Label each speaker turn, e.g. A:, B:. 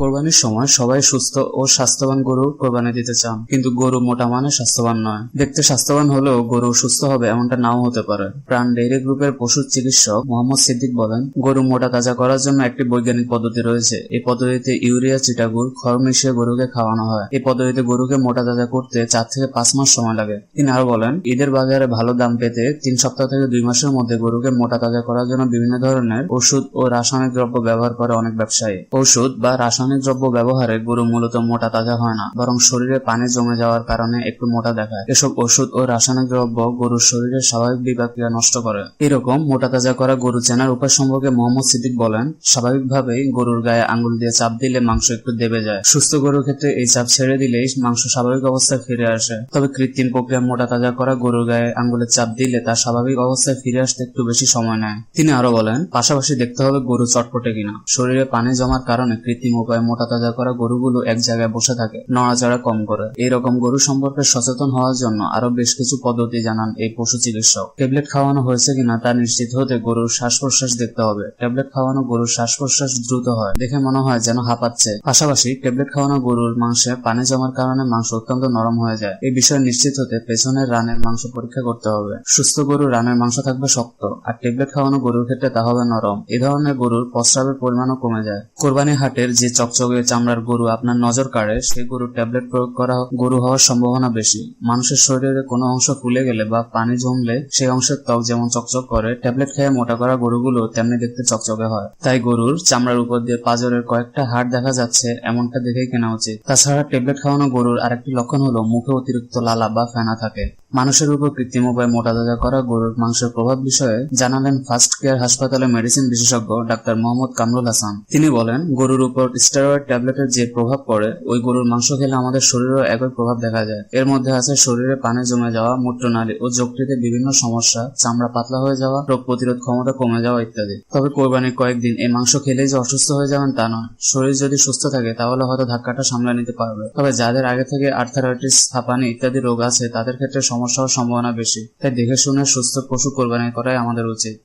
A: কোরবানির সময় সবাই সুস্থ ও স্বাস্থ্যবান গরু কোরবানি দিতে চান। কিন্তু গরু মোটা মানে স্বাস্থ্যবান নয়। দেখতে স্বাস্থ্যবান হলেও গরু সুস্থ হবে এমনটা নাও হতে পারে। প্রাণ ডেইরি গ্রুপের পশু চিকিৎসক মোহাম্মদ সিদ্দিক বলেন, গরু মোটা তাজা করার জন্য একটি বৈজ্ঞানিক পদ্ধতি রয়েছে। এই পদ্ধতিতে ইউরিয়া চিটাগুড় খড় মিশিয়ে গরুকে খাওয়ানো হয়। এই পদ্ধতিতে গরুকে মোটা তাজা করতে চার থেকে পাঁচ মাস সময় লাগে। তিনি আরও বলেন, ঈদের বাজারে ভালো দাম পেতে তিন সপ্তাহ থেকে দুই মাসের মধ্যে গরুকে মোটা তাজা করার জন্য বিভিন্ন ধরনের ওষুধ ও রাসায়নিক দ্রব্য ব্যবহার করে অনেক ব্যবসায়ী। ওষুধ বা রাসায়নিক দ্রব্য ব্যবহারে গরু মূলত মোটা তাজা হয় না, বরং শরীরে পানি জমে যাওয়ার কারণে একটু মোটা দেখায়। এসব ওষুধ ও রাসায়নিক দ্রব্য গরুর শরীরের স্বাভাবিক বিপাক্রিয়া নষ্ট করে। এরকম মোটা তাজা করা গরু চেনার উপায় সম্পর্কে মোহাম্মদ সিদ্দিক বলেন, স্বাভাবিকভাবেই গরুর গায়ে আঙুল দিয়ে চাপ দিলে মাংস একটু দেবে যায়। সুস্থ গরুর ক্ষেত্রে এই চাপ ছেড়ে দিলেই মাংস স্বাভাবিক অবস্থায় ফিরে আসে। তবে কৃত্রিম প্রক্রিয়া মোটা তাজা করা গরুর গায়ে আঙুলের চাপ দিলে তার স্বাভাবিক অবস্থায় ফিরে আসতে একটু বেশি সময় নেয়। তিনি আরও বলেন, পাশাপাশি দেখতে হবে গরু চটপটে কিনা। শরীরে পানি জমার কারণে কৃত্রিম উপায়ে মোটা তাজা করা গরুগুলো এক জায়গায় বসে থাকে, নড়াচড়া কম করে। এরকম গরু সম্পর্কে সচেতন হওয়ার জন্য আরও বেশ কিছু পদ্ধতি জানান এই পশু চিকিৎসক। ট্যাবলেট খাওয়ানো হয়েছে কিনা তা নিশ্চিত হতে গরুর শ্বাস প্রশ্বাস দেখতে হবে। ট্যাবলেট খাওয়ানো গরুর শ্বাস প্রশ্বাস দ্রুত হয়, দেখে মনে হয় যেন হাঁপাচ্ছে। পাশাপাশি ট্যাবলেট খাওয়ানো গরুর মাংসে পানি জমার কারণে মাংস অত্যন্ত নরম হয়ে যায়। এই বিষয়ে নিশ্চিত হতে পেছনের রানের মাংস পরীক্ষা করতে হবে। সুস্থ গরুর রানের মাংস থাকবে শক্ত, আর ট্যাবলেট খাওয়ানো গরুর ক্ষেত্রে তা হবে নরম। এ ধরনের গরুর প্রস্রাবের পরিমাণও কমে যায়। কোরবানি হাটের যে চকচকে চামড়ার গরু আপনার নজর কাড়ে, সেই গরুর ট্যাবলেট প্রয়োগ করা গরু হওয়ার সম্ভাবনা বেশি। মানুষের শরীরে কোনো অংশ ফুলে গেলে বা পানি জমলে সেই অংশের ত্বক যেমন চকচক করে, ট্যাবলেট খেয়ে মোটা করা গরুগুলো তেমনি দেখতে চকচকে হয়। তাই গরুর চামড়ার উপর দিয়ে পাজরের কয়েকটা হাড় দেখা যাচ্ছে, এমনটা দেখেই কেনা উচিত। তাছাড়া ট্যাবলেট খাওয়ানো গরুর আরেকটি লক্ষণ হলো মুখে অতিরিক্ত লালা বা ফেনা থাকে। মানুষের উপর কৃত্রিম উপায়ে মোটা তাজা করা গরুর মাংসের প্রভাব বিষয়ে জানালেন ফার্স্ট কেয়ার হাসপাতালে মেডিসিন বিশেষজ্ঞ ডাক্তার মোহাম্মদ কামরুল হাসান। তিনি বলেন, গরুর উপর স্টেরয়েড ট্যাবলেটের যে প্রভাব পড়ে, ওই গরুর মাংস খেলে আমাদের শরীরেও একই প্রভাব দেখা যায়। এর মধ্যে আছে শরীরে পানি জমে যাওয়া, মূত্রনালী ও যকৃতে বিভিন্ন সমস্যা, চামড়া পাতলা হয়ে যাওয়া, রোগ প্রতিরোধ ক্ষমতা কমে যাওয়া ইত্যাদি। তবে কোরবানির কয়েকদিন এই মাংস খেলেই যে অসুস্থ হয়ে যাবেন তা নয়। শরীর যদি সুস্থ থাকে, তাহলে হয়তো ধাক্কাটা সামলে নিতে পারবে। তবে যাদের আগে থেকে আর্থারাইটিস, হাঁপানি ইত্যাদি রোগ আছে, তাদের ক্ষেত্রে সমস্যা সম্ভাবনা বেশি। তাই দেখে শুনে সুস্থ পশু কোরবানি করাই আমাদের উচিত।